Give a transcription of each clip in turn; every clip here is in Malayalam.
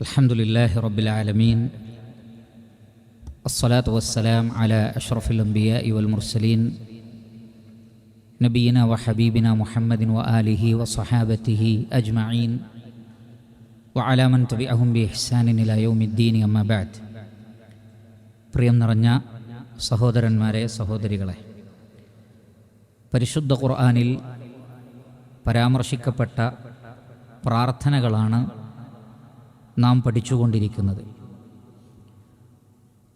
الحمد لله رب العالمين الصلاة والسلام على أشرف الأنبياء والمرسلين نبينا وحبيبنا محمد وآله وصحابته أجمعين وعلى من تبعهم بإحسان إلى يوم الدين أما بعد പ്രിയം നിറഞ്ഞ സഹോദരന്മാരെ സഹോദരികളെ പരിശുദ്ധ ഖുർആനിൽ പരാമർശിക്കപ്പെട്ട പ്രാർത്ഥനകളാണ് നാം പഠിച്ചുകൊണ്ടിരിക്കുന്നത്.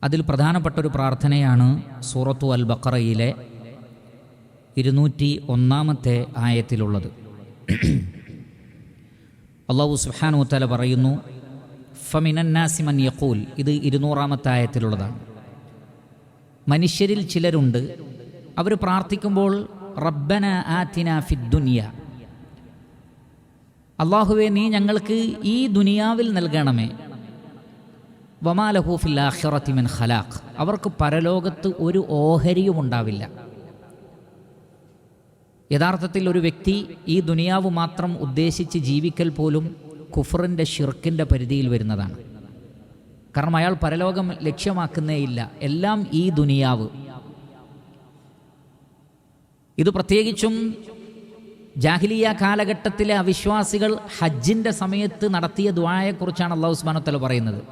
അതിൽ പ്രധാനപ്പെട്ട ഒരു പ്രാർത്ഥനയാണ് സൂറത്തു അൽ ബക്കറയിലെ ഇരുന്നൂറ്റി ഒന്നാമത്തെ ആയത്തിലുള്ളത്. അള്ളാഹു സുഹാനു തല പറയുന്നു ഫമിനന്നാസിമൻ യക്കൂൽ ഇത് ഇരുന്നൂറാമത്തെ ആയത്തിലുള്ളതാണ്. മനുഷ്യരിൽ ചിലരുണ്ട്. അവർ പ്രാർത്ഥിക്കുമ്പോൾ റബ്ബന ആത്തിന ഫിദ്ദുനിയ അള്ളാഹുവെ നീ ഞങ്ങൾക്ക് ഈ ദുനിയാവിൽ നൽകണമേ. വമാലഹൂഫിൽ ആഖിറത്തിമിൻ ഖലാഖ്. അവർക്ക് പരലോകത്ത് ഒരു ഓഹരിയും ഉണ്ടാവില്ല. യഥാർത്ഥത്തിൽ ഒരു വ്യക്തി ഈ ദുനിയാവ് മാത്രം ഉദ്ദേശിച്ച് ജീവിക്കൽ പോലും കുഫറിന്റെ ഷിർക്കിന്റെ പരിധിയിൽ വരുന്നതാണ്. കാരണം അയാൾ പരലോകം ലക്ഷ്യമാക്കുന്നേയില്ല. എല്ലാം ഈ ദുനിയാവ്. ഇത് പ്രത്യേകിച്ചും ജാഹിലിയ കാലഘട്ടത്തിലെ അവിശ്വാസികൾ ഹജ്ജിന്റെ സമയത്ത് നടത്തിയ ദ്വായെക്കുറിച്ചാണ് അള്ളാഹു ഉസ്മാനത്തല പറയുന്നത്.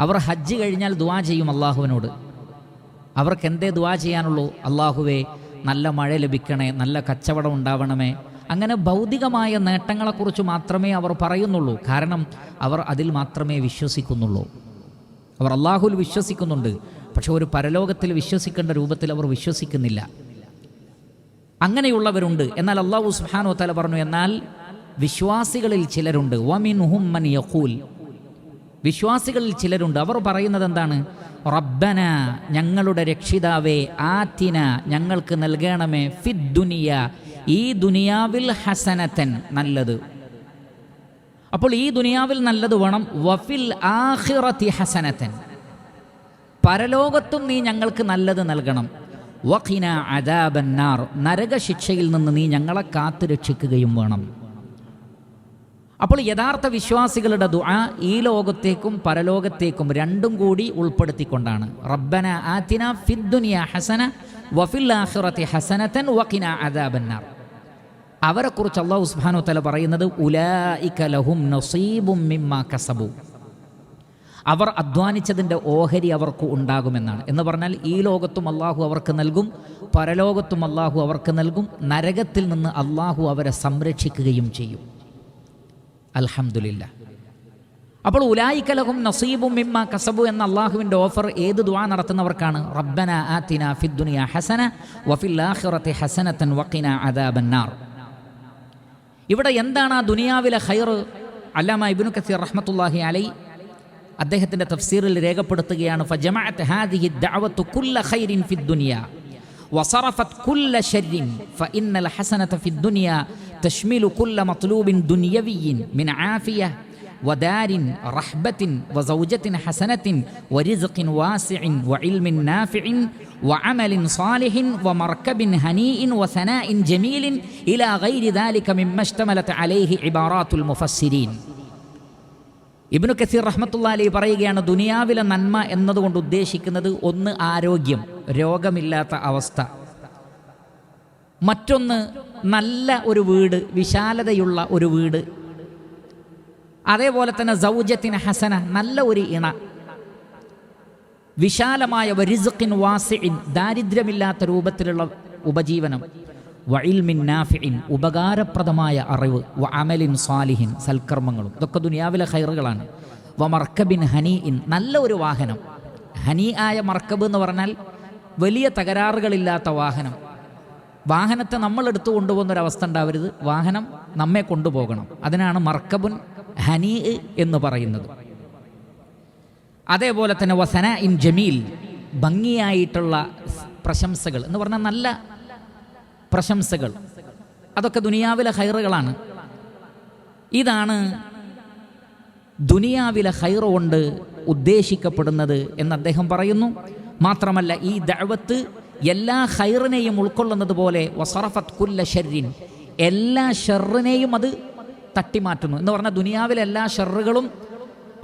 അവർ ഹജ്ജ് കഴിഞ്ഞാൽ ദ്വാ ചെയ്യും അള്ളാഹുവിനോട് അവർക്ക് എന്തേ ദ്വാ ചെയ്യാനുള്ളൂ? അള്ളാഹുവേ നല്ല മഴ ലഭിക്കണേ നല്ല കച്ചവടം ഉണ്ടാവണമേ. അങ്ങനെ ഭൗതികമായ നേട്ടങ്ങളെക്കുറിച്ച് മാത്രമേ അവർ പറയുന്നുള്ളൂ. കാരണം അവർ അതിൽ മാത്രമേ വിശ്വസിക്കുന്നുള്ളൂ. അവർ അള്ളാഹുൽ വിശ്വസിക്കുന്നുണ്ട്. പക്ഷെ ഒരു പരലോകത്തിൽ വിശ്വസിക്കേണ്ട രൂപത്തിൽ അവർ വിശ്വസിക്കുന്നില്ല. അങ്ങനെയുള്ളവരുണ്ട്. എന്നാൽ അള്ളാഹു സുഹാനോ തല പറഞ്ഞു എന്നാൽ വിശ്വാസികളിൽ ചിലരുണ്ട്. യഖൂൽ. വിശ്വാസികളിൽ ചിലരുണ്ട്. അവർ പറയുന്നത് എന്താണ്? റബ്ബന ഞങ്ങളുടെ രക്ഷിതാവേ ആത്തിന ഞങ്ങൾക്ക് നൽകണമേ ഫിദ്ദുനിയ ഈ ദുനിയാവിൽ ഹസനത്തൻ നല്ലത്. അപ്പോൾ ഈ ദുനിയാവിൽ നല്ലത് വേണം. വഫിൽ ആഹിറത്തി ഹസനത്തൻ. പരലോകത്തും നീ ഞങ്ങൾക്ക് നല്ലത് നൽകണം. വഖിന അദാബന്നാർ നരകശിക്ഷയിൽ നിന്ന് നീ ഞങ്ങളെ കാത്തു രക്ഷിക്കുകയും വേണം. അപ്പോൾ യഥാർത്ഥ വിശ്വാസികളുടെ ദുആ ഈ ലോകത്തേക്കും പരലോകത്തേക്കും രണ്ടും കൂടി ഉൾപ്പെടുത്തിക്കൊണ്ടാണ്. റബ്ബന ആതിന ഫിദ്ദുനിയ ഹസന വഫിൽ ആഖിറത്തി ഹസനത്തൻ വഖിന അദാബന്നാർ അവരെക്കുറിച്ച് അള്ളാഹു സുബ്ഹാനഹു തആല പറയുന്നത് ഉലായിക ലഹും നസീബും മിമ്മ കസബു. അവർ അധ്വാനിച്ചതിന്റെ ഓഹരി അവർക്ക് ഉണ്ടാകുമെന്നാണ്. എന്ന് പറഞ്ഞാൽ ഈ ലോകത്തും അള്ളാഹു അവർക്ക് നൽകും പരലോകത്തും അള്ളാഹു അവർക്ക് നൽകും നരകത്തിൽ നിന്ന് അള്ളാഹു അവരെ സംരക്ഷിക്കുകയും ചെയ്യും. അലഹമില്ല അപ്പോൾ ഉലായിക്കലഹും നസീബും മിമ്മ കസബു എന്ന അള്ളാഹുവിന്റെ ഓഫർ ഏത് ദുആ നടത്തുന്നവർക്കാണ്? റബ്ബന ആത്തിന ഫിദ്ദുനിയ ഹസന വഫിൽ ഹസനത്തൻ വക്കിന അദാബന്നാർ ഇവിടെ എന്താണ് ആ ദുനിയാവിലെ ഖൈർ അല്ലാമ ഇബിനു കസീർ റഹ്മത്തുല്ലാഹി അലൈ അദ്ദേഹത്തിൻ്റെ തഫ്സീറിൽ രേഖപ്പെടുത്തുകയാണ് ഫജമഅത്ത് ഹാദിഹി ദഅവത്തു കുല്ല ഖൈറിൻ ഫിദ്ദുനിയ وصرفت كل شر فإن الحسنة في الدنيا تشمل كل مطلوب دنيوي من عافية ودار رحبة وزوجة حسنة ورزق واسع وعلم نافع وعمل صالح ومركب هنيء وثناء جميل إلى غير ذلك مما اشتملت عليه عبارات المفسرين ഇബ്നു കസീർ റഹ്മത്തുള്ള അലി പറയുകയാണ് ദുനിയാവിലെ നന്മ എന്നതുകൊണ്ട് ഉദ്ദേശിക്കുന്നത് ഒന്ന് ആരോഗ്യം രോഗമില്ലാത്ത അവസ്ഥ. മറ്റൊന്ന് നല്ല ഒരു വീട് വിശാലതയുള്ള ഒരു വീട്. അതേപോലെ തന്നെ സൗജത്തിന് ഹസന നല്ല ഒരു ഇണ. വിശാലമായ വരിസുഖിൻ വാസിൻ ദാരിദ്ര്യമില്ലാത്ത രൂപത്തിലുള്ള ഉപജീവനം. വഇൽമിൻ നാഫിൻ ഉപകാരപ്രദമായ അറിവ് വ അമലിൻ സ്വാലിഹിൻ സൽക്കർമ്മങ്ങളും. ഇതൊക്കെ ദുനിയാവിലെ ഹൈറുകളാണ് വ മർക്കബിൻ ഹനി ഇൻ നല്ല ഒരു വാഹനം. ഹനി ആയ മർക്കബ് എന്ന് പറഞ്ഞാൽ വലിയ തകരാറുകളില്ലാത്ത വാഹനം. വാഹനത്തെ നമ്മൾ എടുത്തു കൊണ്ടുപോകുന്ന ഒരു അവസ്ഥ ഉണ്ടാവരുത്. വാഹനം നമ്മെ കൊണ്ടുപോകണം. അതിനാണ് മർക്കബുൻ ഹനി എന്ന് പറയുന്നത്. അതേപോലെ തന്നെ വസന ഇൻ ജമീൽ ഭംഗിയായിട്ടുള്ള പ്രശംസകൾ എന്ന് പറഞ്ഞാൽ നല്ല പ്രശംസകൾ. അതൊക്കെ ദുനിയാവിലെ ഹൈറുകളാണ് ഇതാണ് ദുനിയാവിലെ ഹൈറ് കൊണ്ട് ഉദ്ദേശിക്കപ്പെടുന്നത് എന്ന് അദ്ദേഹം പറയുന്നു. മാത്രമല്ല ഈ ദഴവത്ത് എല്ലാ ഹൈറിനെയും ഉൾക്കൊള്ളുന്നത് പോലെ വസറഫത്ത് കുല്ല ഷെറിൻ എല്ലാ ഷെറിനെയും അത് തട്ടിമാറ്റുന്നു. എന്ന് പറഞ്ഞാൽ ദുനിയാവിലെ എല്ലാ ഷെറുകളും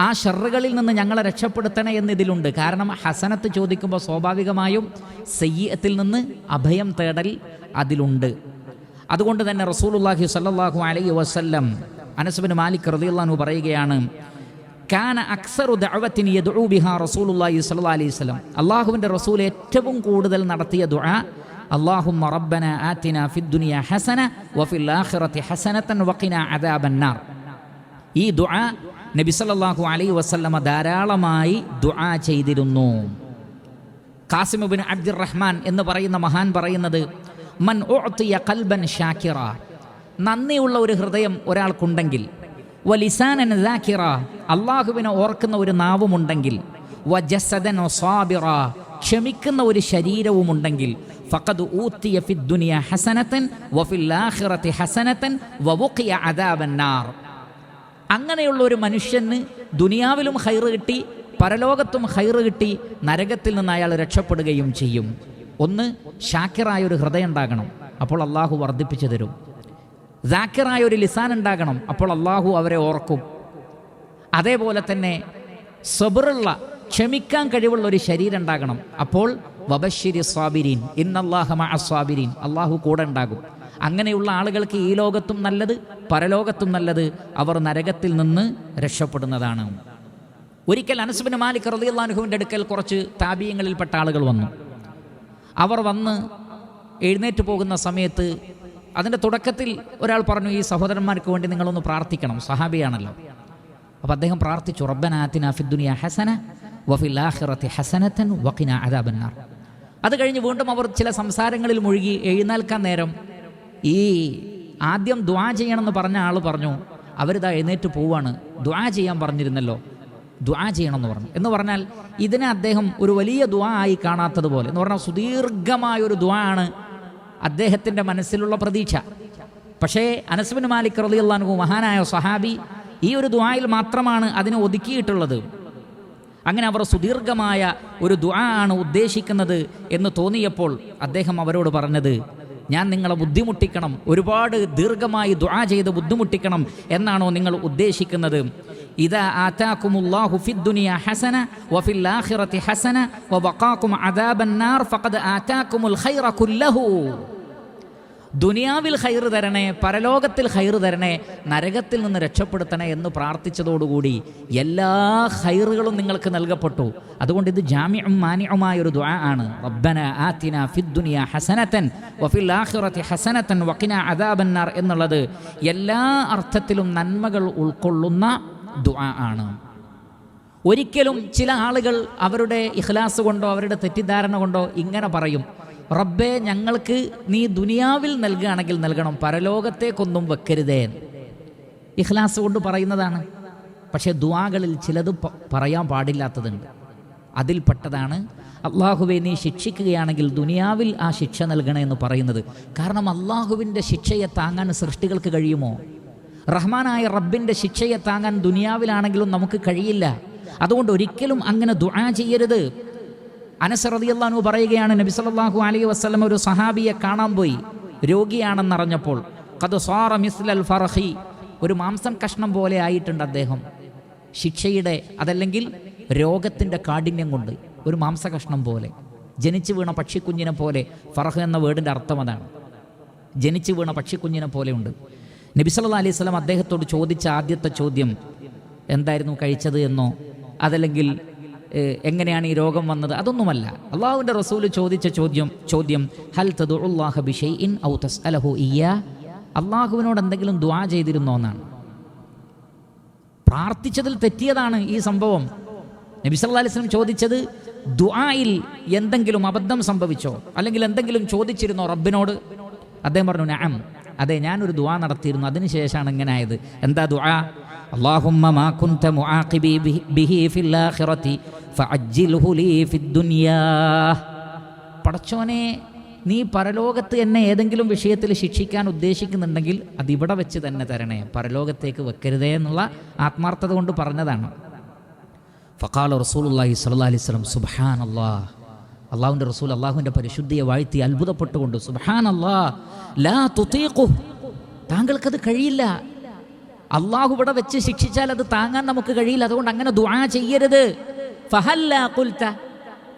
ആ ഷെറുകളിൽ നിന്ന് ഞങ്ങളെ രക്ഷപ്പെടുത്തണേ എന്നതിലുണ്ട്. കാരണം ഹസനത്ത് ചോദിക്കുമ്പോൾ സ്വാഭാവികമായും സയ്യത്തിൽ നിന്ന് അഭയം തേടൽ അതിലുണ്ട്. അതുകൊണ്ട് തന്നെ റസൂലുല്ലാഹി സല്ലാഹു അലൈ വസല്ലം അനസുബിൻ മാലിക് റതിയുള്ളു പറയുകയാണ് കാന അക്സറു ദഅവത്തിന് യദു ബിഹാ റസൂലുള്ളാഹി സ്വല്ലല്ലാഹു അലൈഹി വസല്ലം. അള്ളാഹുവിന്റെ റസൂൽ ഏറ്റവും കൂടുതൽ നടത്തിയ ദുആ അള്ളാഹുമ്മ റബ്ബന ആത്തിന ഫിദ്ദുനിയ ഹസന വഫിൽ ആഖിറത്തി ഹസനത്തൻ വക്കിന അദാബന്നാർ ഈ ദുആ നബി സല്ലല്ലാഹു അലൈഹി വസല്ലമ ധാരാളമായി ദുആ ചെയ്തിരുന്നു. കാസിം ബിൻ അബ്ദുർ റഹ്മാൻ എന്ന് പറയുന്ന മഹാൻ പറയുന്നത് മൻ ഉഅ്തിയ ഖൽബൻ ഷാക്കിറ നന്ദിയുള്ള ഒരു ഹൃദയം ഒരാൾക്കുണ്ടെങ്കിൽ വലിസാനൻ ദാക്കിറ അള്ളാഹുവിനെ ഓർക്കുന്ന ഒരു നാവുമുണ്ടെങ്കിൽ വജസദൻ ഒസാബിറ ക്ഷമിക്കുന്ന ഒരു ശരീരവുമുണ്ടെങ്കിൽ ഫഖദ് ഊത്തിയ ഫിദ് ദുനിയ ഹസനത്തൻ വഫിൽ ആഖിറതി ഹസനത്തൻ വവുഖിയ അദാബന്നാർ നാർ. അങ്ങനെയുള്ള ഒരു മനുഷ്യന് ദുനിയാവിലും ഹൈറ് കിട്ടി പരലോകത്തും ഹൈറ് കിട്ടി നരകത്തിൽ നിന്ന് അയാൾ രക്ഷപ്പെടുകയും ചെയ്യും. ഒന്ന് ഷാക്കിറായ ഒരു ഹൃദയം ഉണ്ടാകണം അപ്പോൾ അള്ളാഹു വർദ്ധിപ്പിച്ചു തരും. ജാക്കിറായ ഒരു ലിസാൻ ഉണ്ടാകണം അപ്പോൾ അള്ളാഹു അവരെ ഓർക്കും. അതേപോലെ തന്നെ സബറുള്ള ക്ഷമിക്കാൻ കഴിവുള്ള ഒരു ശരീരം ഉണ്ടാകണം അപ്പോൾ വബശ്ശിരി സ്വാബിരീൻ മഅ അസ്വാബിരീൻ അള്ളാഹു കൂടെ ഉണ്ടാകും. അങ്ങനെയുള്ള ആളുകൾക്ക് ഈ ലോകത്തും നല്ലത് പരലോകത്തും നല്ലത് അവർ നരകത്തിൽ നിന്ന് രക്ഷപ്പെടുന്നതാണ്. ഒരിക്കൽ അനസുബിന് മാലിക് റളിയല്ലാഹുവിന്റെ അടുക്കൽ കുറച്ച് താപീയങ്ങളിൽപ്പെട്ട ആളുകൾ വന്നു. അവർ വന്ന് എഴുന്നേറ്റ് പോകുന്ന സമയത്ത് അതിന്റെ തുടക്കത്തിൽ ഒരാൾ പറഞ്ഞു ഈ സഹോദരന്മാർക്ക് വേണ്ടി നിങ്ങളൊന്ന് പ്രാർത്ഥിക്കണം സഹാബിയാണല്ലോ. അപ്പോൾ അദ്ദേഹം പ്രാർത്ഥിച്ചു റബ്ബനാത്തിന ഫിദ്ദുനിയ ഹസന വഫിൽ ആഖിറത്തി ഹസനത്തൻ വഖിന അദാബന്നാർ. അത് കഴിഞ്ഞ് വീണ്ടും അവർ ചില സംസാരങ്ങളിൽ മുഴുകി എഴുന്നേൽക്കാൻ നേരം ഈ ആദ്യം ദ്വാ ചെയ്യണമെന്ന് പറഞ്ഞ ആൾ പറഞ്ഞു അവരിതാ എഴുന്നേറ്റ് പോവാണ്. ദ്വാ ചെയ്യാൻ പറഞ്ഞിരുന്നല്ലോ. ദ്വാ ചെയ്യണമെന്ന് പറഞ്ഞു. എന്ന് പറഞ്ഞാൽ ഇതിനെ അദ്ദേഹം ഒരു വലിയ ദ്വാ ആയി കാണാത്തതുപോലെ എന്ന് പറഞ്ഞാൽ സുദീർഘമായ ഒരു ദ്വാ ആണ് അദ്ദേഹത്തിന്റെ മനസ്സിലുള്ള പ്രതീക്ഷ. പക്ഷേ അനസ്ബിൻ മാലിക് റളിയല്ലാഹു മഹാനായ സഹാബി ഈ ഒരു ദ്വായിൽ മാത്രമാണ് അതിനെ ഒതുക്കിയിട്ടുള്ളത്. അങ്ങനെ അവർ സുദീർഘമായ ഒരു ദ്വാ ആണ് ഉദ്ദേശിക്കുന്നത് എന്ന് തോന്നിയപ്പോൾ അദ്ദേഹം അവരോട് പറഞ്ഞത് ഞാൻ നിങ്ങളെ ബുദ്ധിമുട്ടിക്കണം ഒരുപാട് ദീർഘമായി ദ്വാ ചെയ്ത് ബുദ്ധിമുട്ടിക്കണം എന്നാണോ നിങ്ങൾ ഉദ്ദേശിക്കുന്നത്. ഇതാ ആതാക്കുമുല്ലാഹു ഫിദ്ദുനിയ ഹസന വഫിൽ ആഖിറതി ഹസന ദുനിയാവിൽ ഹൈറ് തരണേ പരലോകത്തിൽ ഹൈറ് തരണേ നരകത്തിൽ നിന്ന് രക്ഷപ്പെടുത്തണേ എന്ന് പ്രാർത്ഥിച്ചതോടുകൂടി എല്ലാ ഹൈറുകളും നിങ്ങൾക്ക് നൽകപ്പെട്ടു. അതുകൊണ്ട് ഇത് ജാമ്യം മാന്യമായ ഒരു ദുആ ആണ്. റബ്ബന ആത്തിന ഫിദ്ദുനിയ ഹസനത്തൻ വഫിൽ ആഖിറതി ഹസനത്തൻ വക്കിന അദാബന്നാർ എന്നുള്ളത് എല്ലാ അർത്ഥത്തിലും നന്മകൾ ഉൾക്കൊള്ളുന്ന ദുആ ആണ്. ഒരിക്കലും ചില ആളുകൾ അവരുടെ ഇഖ്ലാസ് കൊണ്ടോ അവരുടെ തെറ്റിദ്ധാരണ കൊണ്ടോ ഇങ്ങനെ പറയും. റബ്ബേ ഞങ്ങൾക്ക് നീ ദുനിയാവിൽ നൽകുകയാണെങ്കിൽ നൽകണം. പരലോകത്തേക്കൊന്നും വെക്കരുതേ. ഇഖ്ലാസ് കൊണ്ട് പറയുന്നതാണ്. പക്ഷേ ദുവാകളിൽ ചിലത് പറയാൻ പാടില്ലാത്തതുണ്ട്. അതിൽപ്പെട്ടതാണ് അള്ളാഹുവെ നീ ശിക്ഷിക്കുകയാണെങ്കിൽ ദുനിയാവിൽ ആ ശിക്ഷ നൽകണേ എന്ന് പറയുന്നത്. കാരണം അള്ളാഹുവിന്റെ ശിക്ഷയെ താങ്ങാൻ സൃഷ്ടികൾക്ക് കഴിയുമോ? റഹ്മാനായ റബ്ബിന്റെ ശിക്ഷയെ താങ്ങാൻ ദുനിയാവിലാണെങ്കിലും നമുക്ക് കഴിയില്ല. അതുകൊണ്ട് ഒരിക്കലും അങ്ങനെ ദുആ ചെയ്യരുത്. അനസ് റളിയല്ലാഹു പറയുകയാണ് നബി സല്ലല്ലാഹു അലൈഹി വസ്ലം ഒരു സഹാബിയെ കാണാൻ പോയി രോഗിയാണെന്നറിഞ്ഞപ്പോൾ കത് സ്വാറ മിസ്ലൽ ഫറഹി. ഒരു മാംസം കഷ്ണം പോലെ ആയിട്ടുണ്ട് അദ്ദേഹം. ശിക്ഷയുടെ അതല്ലെങ്കിൽ രോഗത്തിന്റെ കാഠിന്യം കൊണ്ട് ഒരു മാംസ കഷ്ണം പോലെ ജനിച്ചു വീണ പക്ഷിക്കുഞ്ഞിനെ പോലെ ഫറഹ് എന്ന വേർഡിന്റെ അർത്ഥം അതാണ്. ജനിച്ചു വീണ പക്ഷിക്കുഞ്ഞിനെ പോലെയുണ്ട് നബി സല്ലല്ലാഹു അലൈഹി സ്വലം അദ്ദേഹത്തോട് ചോദിച്ച ആദ്യത്തെ ചോദ്യം എന്തായിരുന്നു കഴിച്ചത് എന്നോ? അതല്ലെങ്കിൽ എങ്ങനെയാണ് ഈ രോഗം വന്നത്? അതൊന്നുമല്ല. അള്ളാഹുവിന്റെ റസൂൽ ചോദിച്ച ചോദ്യം ചോദ്യം ഹൽ തദുല്ലാഹ ബിഷൈഇൻ ഔ തസ്അലഹു ഇയ്യാ? അള്ളാഹുവിനോട് എന്തെങ്കിലും ദ്വാ ചെയ്തിരുന്നോ എന്നാണ്. പ്രാർത്ഥിച്ചതിൽ തെറ്റിയതാണ് ഈ സംഭവം. നബി സല്ലല്ലാഹു അലൈഹി വസല്ലം ചോദിച്ചത് ദുആയിൽ എന്തെങ്കിലും അബദ്ധം സംഭവിച്ചോ? അല്ലെങ്കിൽ എന്തെങ്കിലും ചോദിച്ചിരുന്നോ റബ്ബിനോട്? അദ്ദേഹം പറഞ്ഞു നഅം. അതെ ഞാനൊരു ദുആ നടത്തിയിരുന്നു. അതിനുശേഷമാണ് ഇങ്ങനെ ആയത്. എന്താ ദുആ? اللهم ما كنت معاقبي به- به في الآخرة فعجله لي في الدنيا പടച്ചോനെ നീ പരലോകത്ത് എന്നെ ഏതെങ്കിലും വിഷയത്തിൽ ശിക്ഷിക്കാൻ ഉദ്ദേശിക്കുന്നുണ്ടെങ്കിൽ അതിവിടെ വെച്ച് തന്നെ തരണേ പരലോകത്തേക്ക് വെക്കരുതേ എന്നുള്ള ആത്മാർത്ഥത കൊണ്ട് പറഞ്ഞതാണ് ഫക്കാല റസൂലുള്ളാഹി സ്വല്ലല്ലാഹി അലൈഹി വസല്ലം സുബ്ഹാൻ അല്ലാഹ് അള്ളാഹുവിൻ്റെ റസൂൽ അള്ളാഹുവിൻ്റെ പരിശുദ്ധിയെ വാഴ്ത്തി അത്ഭുതപ്പെട്ടുകൊണ്ട് സുബ്ഹാൻ അല്ലാഹ് ലാ തുതീഖു താങ്കൾക്കത് കഴിയില്ല അള്ളാഹു ഇവിടെ വെച്ച് ശിക്ഷിച്ചാൽ അത് താങ്ങാൻ നമുക്ക് കഴിയില്ല. അതുകൊണ്ട് അങ്ങനെ ദുആ ചെയ്യരുത്. ഫഹല്ല ഖുൽത.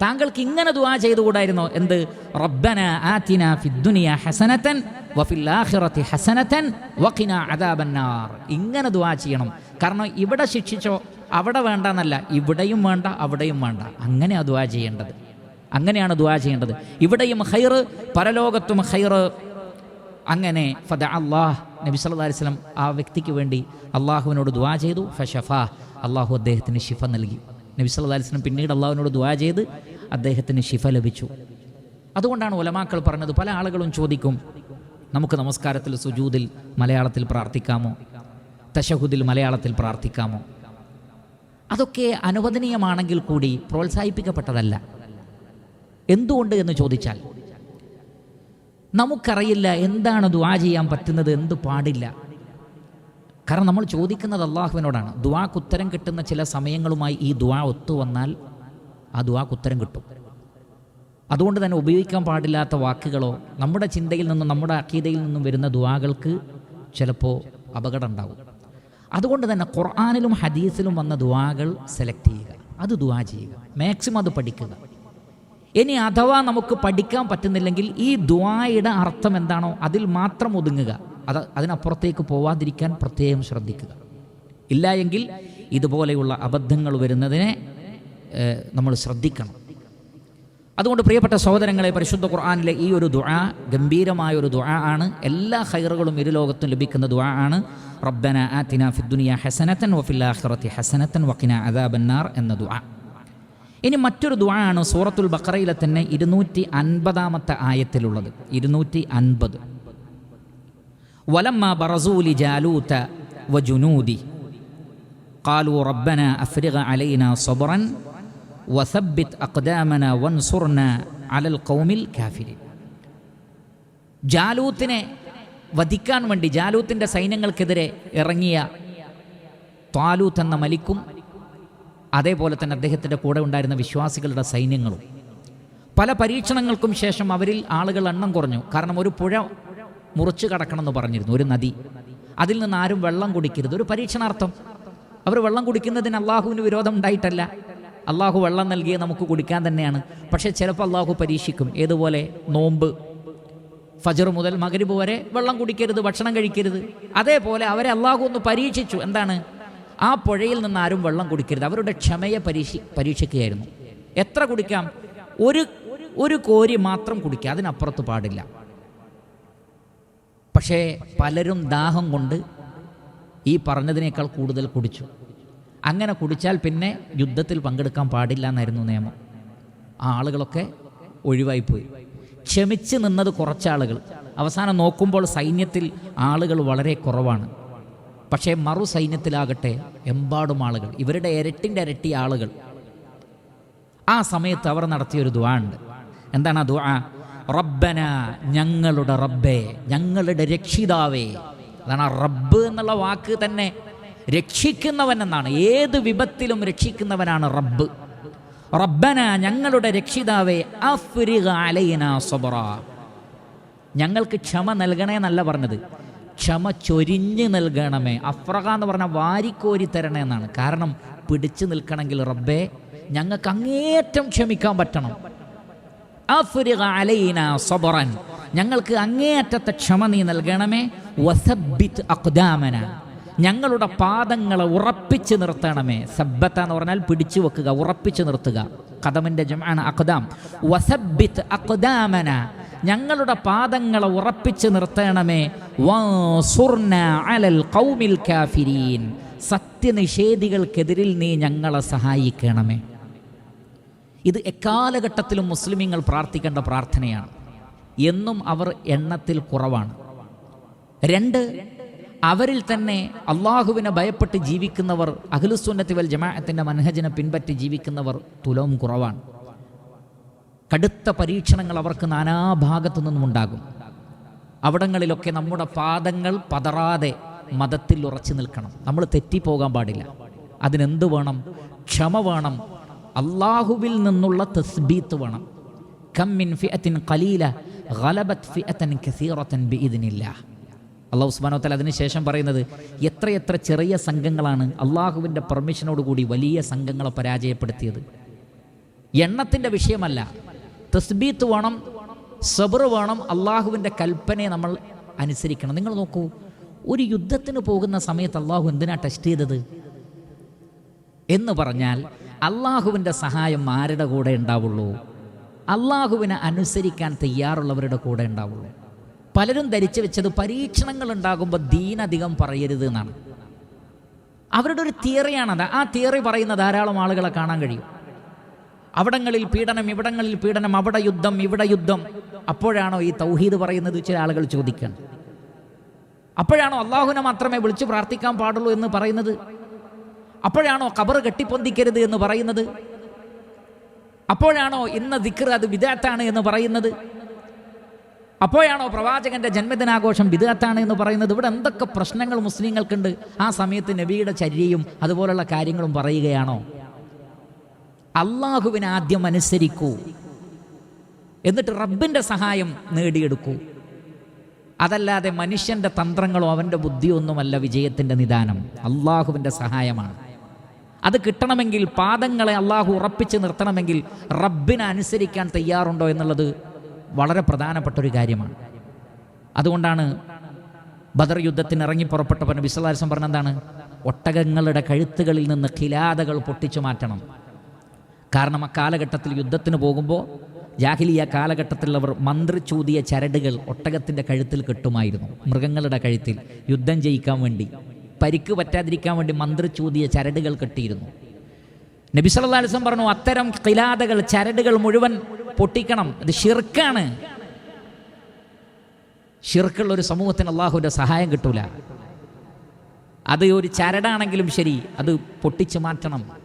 താങ്കൾക്ക് ഇങ്ങനെ ദുആ ചെയ്തുകൂടായിരുന്നോ? എന്ത്? റബ്ബന ആതിന ഫിദ്ദുനിയ ഹസനതൻ വഫിൽ ആഖിറതി ഹസനതൻ വഖിന അദാബന്നാർ. ഇങ്ങനെ ദുആ ചെയ്യണം. കാരണം ഇവിടെ ശിക്ഷിച്ചോ അവിടെ വേണ്ട എന്നല്ല ഇവിടെയും വേണ്ട അവിടെയും വേണ്ട. അങ്ങനെയാണ് ദുആ ചെയ്യേണ്ടത്. അങ്ങനെയാണ് ദുആ ചെയ്യേണ്ടത്. ഇവിടെയും ഹൈറ് പരലോകത്തും ഹൈറ് അങ്ങനെ ഫദ അള്ളാഹ് നബി സല്ലാ വസല്ലം ആ വ്യക്തിക്ക് വേണ്ടി അള്ളാഹുവിനോട് ദുആ ചെയ്തു ഫഷഫ അള്ളാഹു അദ്ദേഹത്തിന് ഷിഫ നൽകി. നബി സല്ലാ വസല്ലം പിന്നീട് അള്ളാഹുവിനോട് ദുആ ചെയ്ത് അദ്ദേഹത്തിന് ഷിഫ ലഭിച്ചു. അതുകൊണ്ടാണ് ഒലമാക്കൾ പറഞ്ഞത് പല ആളുകളും ചോദിക്കും നമുക്ക് നമസ്കാരത്തിൽ സുജൂദിൽ മലയാളത്തിൽ പ്രാർത്ഥിക്കാമോ? തശഹുദിൽ മലയാളത്തിൽ പ്രാർത്ഥിക്കാമോ? അതൊക്കെ അനുവദനീയമാണെങ്കിൽ കൂടി പ്രോത്സാഹിപ്പിക്കപ്പെട്ടതല്ല. എന്തുകൊണ്ട് എന്ന് ചോദിച്ചാൽ നമുക്കറിയില്ല എന്താണ് ദുവാ ചെയ്യാൻ പറ്റുന്നത് എന്ത് പാടില്ല. കാരണം നമ്മൾ ചോദിക്കുന്നത് അള്ളാഹുവിനോടാണ്. ദുആക്ക് ഉത്തരം കിട്ടുന്ന ചില സമയങ്ങളുമായി ഈ ദുവാ ഒത്തു വന്നാൽ ആ ദുആക്ക് ഉത്തരം കിട്ടും. അതുകൊണ്ട് തന്നെ ഉപയോഗിക്കാൻ പാടില്ലാത്ത വാക്കുകളോ നമ്മുടെ ചിന്തയിൽ നിന്നും നമ്മുടെ അക്കീതയിൽ നിന്നും വരുന്ന ദുവാകൾക്ക് ചിലപ്പോൾ അപകടം ഉണ്ടാകും അതുകൊണ്ട് തന്നെ ഖുർആാനിലും ഹദീസിലും വന്ന ദുവാകൾ സെലക്ട് ചെയ്യുക. അത് ദുവാ ചെയ്യുക. മാക്സിമം അത് പഠിക്കുക. ഇനി അഥവാ നമുക്ക് പഠിക്കാൻ പറ്റുന്നില്ലെങ്കിൽ ഈ ദുആയുടെ അർത്ഥം എന്താണോ അതിൽ മാത്രം ഒതുങ്ങുക. അത് അതിനപ്പുറത്തേക്ക് പോവാതിരിക്കാൻ പ്രത്യേകം ശ്രദ്ധിക്കുക. ഇല്ല എങ്കിൽ ഇതുപോലെയുള്ള അബദ്ധങ്ങൾ വരുന്നതിനെ നമ്മൾ ശ്രദ്ധിക്കണം. അതുകൊണ്ട് പ്രിയപ്പെട്ട സഹോദരങ്ങളെ പരിശുദ്ധ ഖുർആാനിലെ ഈ ഒരു ദുആ ഗംഭീരമായ ഒരു ദുആ ആണ്. എല്ലാ ഹൈറുകളും ഇരുലോകത്തും ലഭിക്കുന്ന ദുആ ആണ്. റബ്ബന ആതിന ഫിദ്ദുനിയ ഹസനത്തൻ വഫിൽ ആഖിറതി ഹസനത്തൻ വഖിന അദാബന്നാർ എന്ന ദുആ. ഇനി മറ്റൊരു ദുആ ആണ് സൂറത്തുൽ ബഖറയിലെ തന്നെ ഇരുന്നൂറ്റി അൻപതാമത്തെ ആയത്തിലുള്ളത് ഇരുന്നൂറ്റി അൻപത് വലമ്മ ബറസൂലി ജാലൂത്ത വജുനൂദി قالوا ربنا أفرغ علينا صبرا وثبت أقدامنا وانصرنا على القوم الكافرين ജാലൂത്തിനെ വധിക്കാൻ വേണ്ടി ജാലൂത്തിൻ്റെ സൈന്യങ്ങൾക്കെതിരെ ഇറങ്ങിയ ത്വാലൂത്ത് എന്ന മലിക്കും അതേപോലെ തന്നെ അദ്ദേഹത്തിന്റെ കൂടെ ഉണ്ടായിരുന്ന വിശ്വാസികളുടെ സൈന്യങ്ങളും. പല പരീക്ഷണങ്ങൾക്കും ശേഷം അവരിൽ ആളുകൾ എണ്ണം കുറഞ്ഞു. കാരണം ഒരു പുഴ മുറിച്ചു കടക്കണമെന്ന് പറഞ്ഞിരുന്നു ഒരു നദി. അതിൽ നിന്ന് ആരും വെള്ളം കുടിക്കരുത്. ഒരു പരീക്ഷണാർത്ഥം. അവർ വെള്ളം കുടിക്കുന്നതിന് അള്ളാഹുവിന് വിരോധം ഉണ്ടായിട്ടല്ല. അള്ളാഹു വെള്ളം നൽകിയ നമുക്ക് കുടിക്കാൻ തന്നെയാണ്. പക്ഷേ ചിലപ്പോൾ അള്ളാഹു പരീക്ഷിക്കും. ഏതുപോലെ? നോമ്പ്. ഫജർ മുതൽ മകരിബ് വരെ വെള്ളം കുടിക്കരുത് ഭക്ഷണം കഴിക്കരുത്. അതേപോലെ അവരെ അള്ളാഹു ഒന്ന് പരീക്ഷിച്ചു. എന്താണ്? ആ പുഴയിൽ നിന്ന് ആരും വെള്ളം കുടിക്കരുത്. അവരുടെ ക്ഷമയെ പരീക്ഷി പരീക്ഷിക്കുകയായിരുന്നു. എത്ര കുടിക്കാം? ഒരു ഒരു കോരി മാത്രം കുടിക്കുക. അതിനപ്പുറത്ത് പാടില്ല. പക്ഷേ പലരും ദാഹം കൊണ്ട് ഈ പറഞ്ഞതിനേക്കാൾ കൂടുതൽ കുടിച്ചു. അങ്ങനെ കുടിച്ചാൽ പിന്നെ യുദ്ധത്തിൽ പങ്കെടുക്കാൻ പാടില്ല എന്നായിരുന്നു നിയമം. ആ ആളുകളൊക്കെ ഒഴിവായിപ്പോയി. ക്ഷമിച്ച് നിന്നത് കുറച്ചാളുകൾ. അവസാനം നോക്കുമ്പോൾ സൈന്യത്തിൽ ആളുകൾ വളരെ കുറവാണ്. പക്ഷേ മറു സൈന്യത്തിലാകട്ടെ എമ്പാടും ആളുകൾ. ഇവരുടെ ഇരട്ടിന്റെ ഇരട്ടി ആളുകൾ. ആ സമയത്ത് അവർ നടത്തിയൊരു ദുആ ഉണ്ട്. എന്താണ് ആ ദുആ? റബ്ബന ഞങ്ങളുടെ റബ്ബേ ഞങ്ങളുടെ രക്ഷിതാവേ. അതാണ് റബ്ബ് എന്നുള്ള വാക്ക് തന്നെ. രക്ഷിക്കുന്നവൻ എന്നാണ്. ഏത് വിപത്തിലും രക്ഷിക്കുന്നവനാണ് റബ്ബ്. റബ്ബന ഞങ്ങളുടെ രക്ഷിതാവേ അഫ്രിഗ അലൈന സബറ ഞങ്ങൾക്ക് ക്ഷമ നൽകണേ എന്നല്ല പറഞ്ഞത്. ക്ഷമ ചൊരിഞ്ഞ് നൽകണമേ. അഫ്രഹ എന്ന് പറഞ്ഞാൽ വാരിക്കോരി തരണേ എന്നാണ്. കാരണം പിടിച്ചു നിൽക്കണമെങ്കിൽ റബ്ബേ ഞങ്ങൾക്ക് അങ്ങേറ്റം ക്ഷമിക്കാൻ പറ്റണം. സബറൻ ഞങ്ങൾക്ക് അങ്ങേയറ്റത്തെ ക്ഷമ നീ നൽകണമേ. വസബിത് അക്ദാമന ഞങ്ങളുടെ പാദങ്ങളെ ഉറപ്പിച്ച് നിർത്തണമേ. സബ്ബത്ത എന്ന് പറഞ്ഞാൽ പിടിച്ചു വെക്കുക ഉറപ്പിച്ച് നിർത്തുക. കഥമിന്റെ ജമാണ് അക്ദാം വസബിത് അഖ്ദാമന ഞങ്ങളുടെ പാദങ്ങളെ ഉറപ്പിച്ച് നിർത്തണമേ. അലൽ ഖൗമിൽ കാഫിരീൻ. സത്യനിഷേധികൾക്കെതിരിൽ നീ ഞങ്ങളെ സഹായിക്കണമേ. ഇത് എക്കാലഘട്ടത്തിലും മുസ്ലിമീങ്ങൾ പ്രാർത്ഥിക്കേണ്ട പ്രാർത്ഥനയാണ്. എന്നും അവർ എണ്ണത്തിൽ കുറവാണ്. രണ്ട് അവരിൽ തന്നെ അള്ളാഹുവിനെ ഭയപ്പെട്ട് ജീവിക്കുന്നവർ അഖിലുസുന്നത്തി വൽ ജമാഅത്തിന്റെ മനഹജിനെ പിൻപറ്റി ജീവിക്കുന്നവർ തുലവും കുറവാണ്. കടുത്ത പരീക്ഷണങ്ങൾ അവർക്ക് നാനാഭാഗത്തു നിന്നും ഉണ്ടാകും അവിടങ്ങളിലൊക്കെ നമ്മുടെ പാദങ്ങൾ പതറാതെ മതത്തിൽ ഉറച്ചു നിൽക്കണം. നമ്മൾ തെറ്റിപ്പോകാൻ പാടില്ല. അതിനെന്ത് വേണം? ക്ഷമ വേണം. അള്ളാഹുവിൽ നിന്നുള്ള തസ്ബീത്ത് വേണം. കമ്മിൻ ഫിഅത്തിൻ കലീല ഗലബത് ഫിഅത്തൻ കസീറത്തൻ ബിഇദ്നില്ലാഹ് അള്ളാഹു ഉസ്മാനോത്തൽ അതിനുശേഷം പറയുന്നത് എത്രയെത്ര ചെറിയ സംഘങ്ങളാണ് അള്ളാഹുവിന്റെ പെർമിഷനോടുകൂടി വലിയ സംഘങ്ങളെ പരാജയപ്പെടുത്തിയത്. എണ്ണത്തിന്റെ വിഷയമല്ല തസ്ബീത്ത് വേണം സബർ വേണം അള്ളാഹുവിന്റെ കൽപ്പനയെ നമ്മൾ അനുസരിക്കണം. നിങ്ങൾ നോക്കൂ ഒരു യുദ്ധത്തിന് പോകുന്ന സമയത്ത് അള്ളാഹു എന്തിനാ ടെസ്റ്റ് ചെയ്തത്? എന്ന് പറഞ്ഞാൽ അള്ളാഹുവിന്റെ സഹായം ആരുടെ കൂടെ ഉണ്ടാവുള്ളൂ? അള്ളാഹുവിനെ അനുസരിക്കാൻ തയ്യാറുള്ളവരുടെ കൂടെ ഉണ്ടാവുള്ളൂ. പലരും ധരിച്ചു വെച്ചത് പരീക്ഷണങ്ങൾ ഉണ്ടാകുമ്പോൾ ദീനധികം പറയരുത് എന്നാണ്. അവരുടെ ഒരു തിയറിയാണത്. ആ തിയറി പറയുന്ന ധാരാളം ആളുകളെ കാണാൻ കഴിയും. അവിടങ്ങളിൽ പീഡനം ഇവിടങ്ങളിൽ പീഡനം അവിടെ യുദ്ധം ഇവിടെ യുദ്ധം. അപ്പോഴാണോ ഈ തൗഹീദ് പറയുന്നത്? ചില ആളുകൾ ചോദിക്കണം. അപ്പോഴാണോ അള്ളാഹുവിനെ മാത്രമേ വിളിച്ചു പ്രാർത്ഥിക്കാൻ പാടുള്ളൂ എന്ന് പറയുന്നത്? അപ്പോഴാണോ കബർ കെട്ടിപ്പൊന്തിക്കരുത് എന്ന് പറയുന്നത്? അപ്പോഴാണോ ഇന്ന ദിക്ർ അത് വിദാത്താണ് എന്ന് പറയുന്നത്? അപ്പോഴാണോ പ്രവാചകന്റെ ജന്മദിനാഘോഷം വിദഗത്താണ് എന്ന് പറയുന്നത്? ഇവിടെ എന്തൊക്കെ പ്രശ്നങ്ങൾ മുസ്ലിങ്ങൾക്കുണ്ട്? ആ സമയത്ത് നബിയുടെ ചര്യയും അതുപോലുള്ള കാര്യങ്ങളും പറയുകയാണോ? അള്ളാഹുവിനെ ആദ്യം അനുസരിക്കൂ. എന്നിട്ട് റബ്ബിന്റെ സഹായം നേടിയെടുക്കൂ. അതല്ലാതെ മനുഷ്യന്റെ തന്ത്രങ്ങളോ അവന്റെ ബുദ്ധിയൊന്നുമല്ല വിജയത്തിന്റെ നിദാനം. അള്ളാഹുവിന്റെ സഹായമാണ്. അത് കിട്ടണമെങ്കിൽ പാദങ്ങളെ അള്ളാഹു ഉറപ്പിച്ച് നിർത്തണമെങ്കിൽ റബ്ബിനെ അനുസരിക്കാൻ തയ്യാറുണ്ടോ എന്നുള്ളത് വളരെ പ്രധാനപ്പെട്ട ഒരു കാര്യമാണ്. അതുകൊണ്ടാണ് ബദർ യുദ്ധത്തിന് ഇറങ്ങി പുറപ്പെട്ടപ്പോൾ വിശ്വദാരസം പറഞ്ഞെന്താണ് ഒട്ടകങ്ങളുടെ കഴുത്തുകളിൽ നിന്ന് ഖിലാദകൾ പൊട്ടിച്ചു മാറ്റണം. കാരണം ആ കാലഘട്ടത്തിൽ യുദ്ധത്തിന് പോകുമ്പോൾ ജാഹിലിയ കാലഘട്ടത്തിലുള്ളവർ മന്ത്രിച്ചൂതിയ ചരടുകൾ ഒട്ടകത്തിന്റെ കഴുത്തിൽ കെട്ടുമായിരുന്നു. മൃഗങ്ങളുടെ കഴുത്തിൽ യുദ്ധം ജയിക്കാൻ വേണ്ടി പരിക്ക് പറ്റാതിരിക്കാൻ വേണ്ടി മന്ത്രി ചൂതിയ ചരടുകൾ കെട്ടിയിരുന്നു. നബി പറഞ്ഞു അത്തരം കിലാതകൾ ചരടുകൾ മുഴുവൻ പൊട്ടിക്കണം. അത് ഷിർക്കാണ് ഷിർക്കുള്ള ഒരു സമൂഹത്തിന് അള്ളാഹുവിന്റെ സഹായം കിട്ടൂല. അത് ഒരു ചരടാണെങ്കിലും ശരി അത് പൊട്ടിച്ചു മാറ്റണം.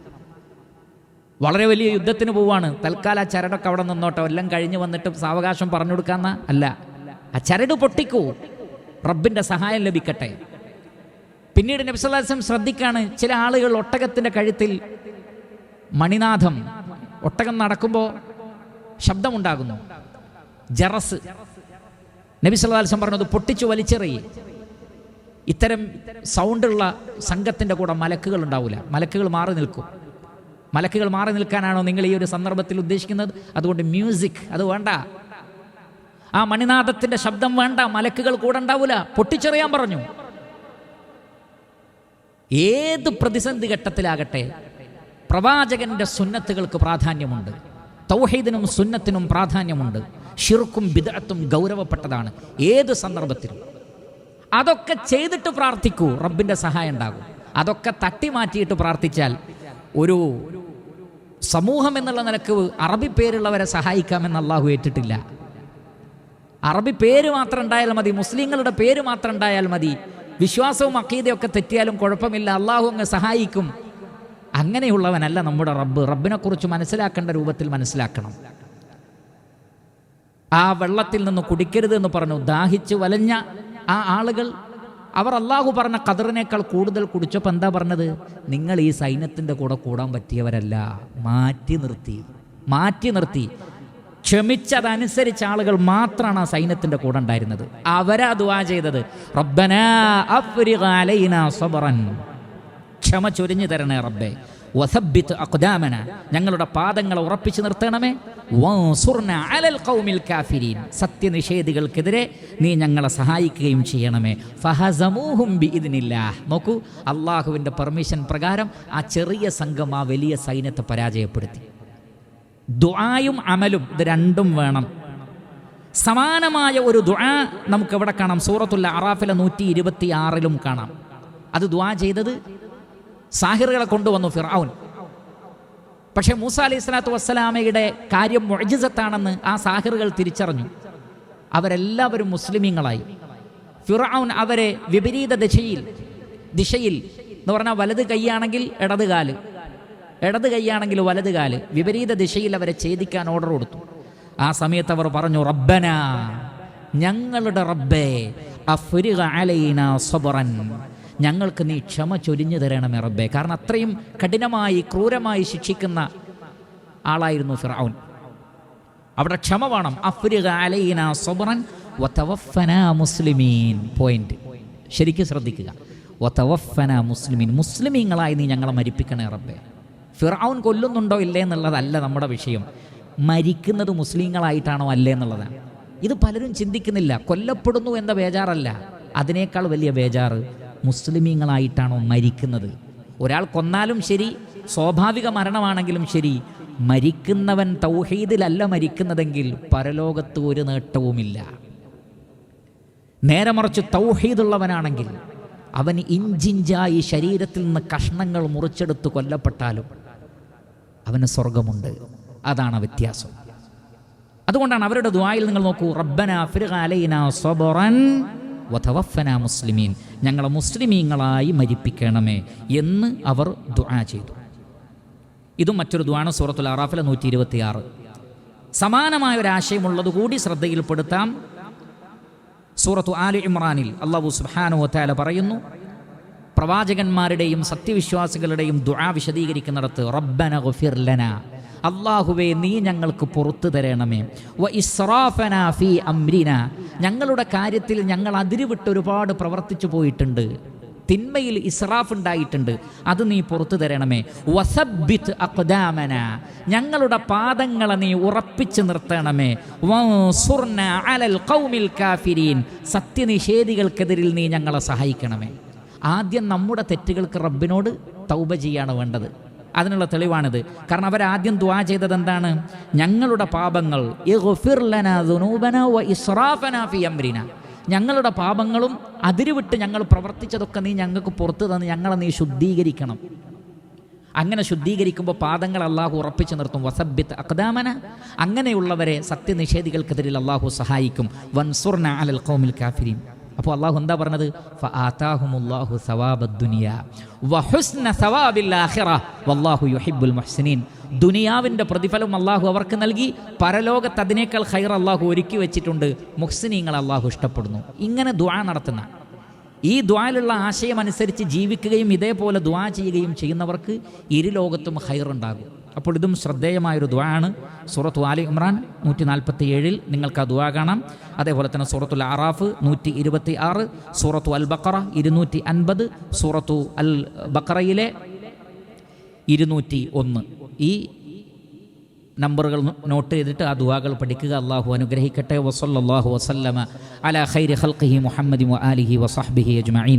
വളരെ വലിയ യുദ്ധത്തിന് പോവാണ്. തൽക്കാലം ചരടൊക്കെ അവിടെ നിന്നോട്ടോ. എല്ലാം കഴിഞ്ഞ് വന്നിട്ട് സാവകാശം പറഞ്ഞു കൊടുക്കാന്ന? അല്ല. ആ ചരട് പൊട്ടിക്കൂ. റബ്ബിന്റെ സഹായം ലഭിക്കട്ടെ. പിന്നീട് നബ്സലാസം ശ്രദ്ധിക്കാണ് ചില ആളുകൾ ഒട്ടകത്തിന്റെ കഴുത്തിൽ മണിനാഥം ഒട്ടകം നടക്കുമ്പോൾ ശബ്ദമുണ്ടാകുന്നു. ജറസ്. നബി പറഞ്ഞത് പൊട്ടിച്ചു വലിച്ചെറിയി ഇത്തരം സൗണ്ടുള്ള സംഘത്തിന്റെ കൂടെ മലക്കുകൾ ഉണ്ടാവില്ല മലക്കുകൾ മാറി നിൽക്കും. മലക്കുകൾ മാറി നിൽക്കാനാണോ നിങ്ങൾ ഈ ഒരു സന്ദർഭത്തിൽ ഉദ്ദേശിക്കുന്നത്? അതുകൊണ്ട് മ്യൂസിക് അത് വേണ്ട. ആ മണിനാഥത്തിന്റെ ശബ്ദം വേണ്ട മലക്കുകൾ കൂടെ ഉണ്ടാവില്ല പൊട്ടിച്ചെറിയാൻ പറഞ്ഞു. ഏത് പ്രതിസന്ധി ഘട്ടത്തിലാകട്ടെ പ്രവാചകന്റെ സുന്നത്തുകൾക്ക് പ്രാധാന്യമുണ്ട്. തൗഹീദിനും സുന്നത്തിനും പ്രാധാന്യമുണ്ട്. ഷിർക്കും ബിദത്തും ഗൗരവപ്പെട്ടതാണ് ഏത് സന്ദർഭത്തിലും. അതൊക്കെ ചെയ്തിട്ട് പ്രാർത്ഥിക്കൂ റബ്ബിന്റെ സഹായം ഉണ്ടാകും. അതൊക്കെ തട്ടി മാറ്റിയിട്ട് പ്രാർത്ഥിച്ചാൽ ഒരു സമൂഹം എന്നുള്ള നിലയ്ക്ക് അറബി പേരുള്ളവരെ സഹായിക്കാമെന്ന് അള്ളാഹു ഏറ്റിട്ടില്ല. അറബി പേര് മാത്രം ഉണ്ടായാൽ മതി മുസ്ലിങ്ങളുടെ പേര് മാത്രം ഉണ്ടായാൽ മതി. വിശ്വാസവും അക്കീതയൊക്കെ തെറ്റിയാലും കുഴപ്പമില്ല അള്ളാഹു അങ്ങ് സഹായിക്കും. അങ്ങനെയുള്ളവനല്ല നമ്മുടെ റബ്ബ്. റബ്ബിനെക്കുറിച്ച് മനസ്സിലാക്കേണ്ട രൂപത്തിൽ മനസ്സിലാക്കണം. ആ വെള്ളത്തിൽ നിന്ന് കുടിക്കരുത് എന്ന് പറഞ്ഞു. ദാഹിച്ച് വലഞ്ഞ ആ ആളുകൾ അവർ അള്ളാഹു പറഞ്ഞ കതറിനേക്കാൾ കൂടുതൽ കുടിച്ചപ്പോൾ എന്താ പറഞ്ഞത്? നിങ്ങൾ ഈ സൈന്യത്തിന്റെ കൂടെ കൂടാൻ പറ്റിയവരല്ല. മാറ്റി നിർത്തി. മാറ്റി നിർത്തി. ക്ഷമിച്ചതനുസരിച്ച് ആളുകൾ മാത്രമാണ് ആ സൈന്യത്തിന്റെ കൂടെ ഉണ്ടായിരുന്നത്. അവരാ ദുവാ ചെയ്തത്. റബ്ബനാ ക്ഷമ ചൊരിഞ്ഞു തരണേ റബ്ബേ. വസബ്ബിത്ത് അക്ദാമന ഞങ്ങളുടെ പാദങ്ങളെ ഉറപ്പിച്ചു നിർത്തണമേ. വൻസുർന അലൽ ഖൗമിൽ കാഫിരീൻ. സത്യനിഷേധികൾക്കെതിരെ നീ ഞങ്ങളെ സഹായിക്കുകയും ചെയ്യണമേ. ഫഹസമൂഹും ബി ഇതിനില്ല നോക്കൂ അള്ളാഹുവിന്റെ പെർമിഷൻ പ്രകാരം ആ ചെറിയ സംഘം ആ വലിയ സൈന്യത്തെ പരാജയപ്പെടുത്തി. ദുആയും അമലും ഇത് രണ്ടും വേണം. സമാനമായ ഒരു ദുആ നമുക്ക് എവിടെ കാണാം? സൂറത്തുല്ല അറാഫിലെ നൂറ്റി ഇരുപത്തി ആറിലും കാണാം. അത് ദുആ ചെയ്തത് സാഹിറുകളെ കൊണ്ടുവന്നു ഫിറൌൻ. പക്ഷേ മൂസ അലൈഹി സ്വലാത്തു വസ്സലാമയുടെ കാര്യം മൊഴിജത്താണെന്ന് ആ സാഹിറുകൾ തിരിച്ചറിഞ്ഞു. അവരെല്ലാവരും മുസ്ലിമീങ്ങളായി. ഫിറൌൻ അവരെ വിപരീത ദിശയിൽ ദിശയിൽ എന്ന് പറഞ്ഞാൽ വലത് കൈയാണെങ്കിൽ ഇടത് കാൽ ഇടത് കൈയാണെങ്കിൽ വലത് കാൽ വിപരീത ദിശയിൽ അവരെ ഛേദിക്കാൻ ഓർഡർ കൊടുത്തു. ആ സമയത്ത് അവർ പറഞ്ഞു റബ്ബന ഞങ്ങളുടെ റബ്ബേ ഞങ്ങൾക്ക് നീ ക്ഷമ ചൊരിഞ്ഞു തരണമേ റബ്ബേ. കാരണം അത്രയും കഠിനമായി ക്രൂരമായി ശിക്ഷിക്കുന്ന ആളായിരുന്നു ഫിറൌൻ. അവിടെ ക്ഷമ വേണം. അലൈന സബറൻ വതവഫന മുസ്ലിമീൻ. പോയിന്റ് ശരിക്കും ശ്രദ്ധിക്കുക. വതവഫന മുസ്ലിമീൻ. മുസ്ലിമീങ്ങളായി നീ ഞങ്ങളെ മരിപ്പിക്കണേ റബ്ബേ. ഫിറൌൻ കൊല്ലുന്നുണ്ടോ ഇല്ലേ എന്നുള്ളതല്ല നമ്മുടെ വിഷയം. മരിക്കുന്നത് മുസ്ലിങ്ങളായിട്ടാണോ അല്ലേ എന്നുള്ളതാണ്. ഇത് പലരും ചിന്തിക്കുന്നില്ല. കൊല്ലപ്പെടുന്നു എന്ന ബേജാറല്ല. അതിനേക്കാൾ വലിയ ബേജാറ് മുസ്ലിമീങ്ങളായിട്ടാണോ മരിക്കുന്നത്? ഒരാൾ കൊന്നാലും ശരി സ്വാഭാവിക മരണമാണെങ്കിലും ശരി മരിക്കുന്നവൻ തൗഹീദിലല്ല മരിക്കുന്നതെങ്കിൽ പരലോകത്ത് ഒരു നേട്ടവുമില്ല. നേരെ മറിച്ച് തൗഹീദുള്ളവനാണെങ്കിൽ അവൻ ഇഞ്ചിഞ്ചായി ശരീരത്തിൽ നിന്ന് കഷ്ണങ്ങൾ മുറിച്ചെടുത്ത് കൊല്ലപ്പെട്ടാലും അവന് സ്വർഗമുണ്ട്. അതാണ് വ്യത്യാസം. അതുകൊണ്ടാണ് അവരുടെ ദ്വായിൽ നിങ്ങൾ നോക്കൂ റബ്ബന അലൈന സ്വബറൻ വതവഫന മുസ്ലിമീൻ. ഞങ്ങളെ മുസ്ലിമീങ്ങളായി മരിപ്പിക്കണമേ എന്ന് അവർ ദുആ ചെയ്തു. ഇതും മറ്റൊരു ദുആണ് സൂറത്തുൽ അറാഫിലെ നൂറ്റി ഇരുപത്തിയാറ് സമാനമായ ഒരു ആശയമുള്ളത് കൂടി ശ്രദ്ധയിൽപ്പെടുത്താം സൂറത്തു ആലി ഇമ്രാനിൽ അള്ളാഹു സുബ്ഹാനു വതാല പറയുന്നു പ്രവാചകന്മാരുടെയും സത്യവിശ്വാസികളുടെയും ദുആ വിശദീകരിക്കുന്നിടത്ത് റബ്ബന ഗഫിർ ലന അള്ളാഹുവേ നീ ഞങ്ങൾക്ക് പുറത്തു തരണമേ. വ ഇസ്രാഫന ഫീ അമ്രിന ഞങ്ങളുടെ കാര്യത്തിൽ ഞങ്ങൾ അതിരുവിട്ട് ഒരുപാട് പ്രവർത്തിച്ചു പോയിട്ടുണ്ട്. തിന്മയിൽ ഇസ്രാഫ് ഉണ്ടായിട്ടുണ്ട്. അത് നീ പുറത്തു തരണമേ. വസബിത്ത് അക്ദാമന ഞങ്ങളുടെ പാദങ്ങളെ നീ ഉറപ്പിച്ചു നിർത്തണമേ. അലൽ ഖൗമിൽ കാഫിരീൻ. സത്യനിഷേധികൾക്കെതിരിൽ നീ ഞങ്ങളെ സഹായിക്കണമേ. ആദ്യം നമ്മുടെ തെറ്റുകൾക്ക് റബ്ബിനോട് തൗബ ചെയ്യാണ് വേണ്ടത്. അതിനുള്ള തെളിവാണിത്. കാരണം അവരാദ്യം ദ്വാ ചെയ്തത് എന്താണ് ഞങ്ങളുടെ പാപങ്ങൾ ഞങ്ങളുടെ പാപങ്ങളും അതിരുവിട്ട് ഞങ്ങൾ പ്രവർത്തിച്ചതൊക്കെ നീ ഞങ്ങൾക്ക് പുറത്തു തന്ന് ഞങ്ങളെ നീ ശുദ്ധീകരിക്കണം. അങ്ങനെ ശുദ്ധീകരിക്കുമ്പോൾ പാദങ്ങൾ അള്ളാഹു ഉറപ്പിച്ചു നിർത്തും. വസബിത്ത് അക്ദാമന അങ്ങനെയുള്ളവരെ സത്യനിഷേധികൾക്കെതിരിൽ അള്ളാഹു സഹായിക്കും. വൻസുർന അലൽ ഖൗമിൽ കാഫിരീൻ. അപ്പോൾ അള്ളാഹു എന്താ പറഞ്ഞത്? സവാബദ്ദുനിയ വഹുസ്ന സവാബിൽ ആഖിറ. വല്ലാഹു യുഹിബ്ബുൽ മുഹ്സിനീൻ. ദുനിയാവിന്റെ പ്രതിഫലം അള്ളാഹു അവർക്ക് നൽകി. പരലോകത്ത് അതിനേക്കാൾ ഹൈർ അള്ളാഹു ഒരുക്കി വെച്ചിട്ടുണ്ട്. മുഹ്സിനീങ്ങൾ അള്ളാഹു ഇഷ്ടപ്പെടുന്നു. ഇങ്ങനെ ദ്വാ നടത്തുന്ന. ഈ ദ്വാലുള്ള ആശയം അനുസരിച്ച് ജീവിക്കുകയും ഇതേപോലെ ദ്വാ ചെയ്യുകയും ചെയ്യുന്നവർക്ക് ഇരുലോകത്തും ഹൈറുണ്ടാകും അപ്പോൾ ഇതും ശ്രദ്ധേയമായൊരു ദ്വാണ് സൂറത്തു ആലി ഇമ്രാൻ നൂറ്റി നാൽപ്പത്തി ഏഴിൽ നിങ്ങൾക്ക് ആ ദ്വാ കാണാം. അതേപോലെ തന്നെ സൂറത്തുൽ ആറാഫ് നൂറ്റി ഇരുപത്തി ആറ് സൂറത്തു അൽ ബക്കറ ഇരുന്നൂറ്റി അൻപത് സൂറത്തു അൽ ബക്കറയിലെ ഇരുന്നൂറ്റി ഒന്ന് ഈ നമ്പറുകൾ നോട്ട് ചെയ്തിട്ട് ആ ദുവാകൾ പഠിക്കുക അള്ളാഹു അനുഗ്രഹിക്കട്ടെ. വസല്ലാഹു വസല്ലമ അല ഖൈരി മുഹമ്മദ് മുഹമ്മദി വസാഹ്ബിഹി ആലിഹി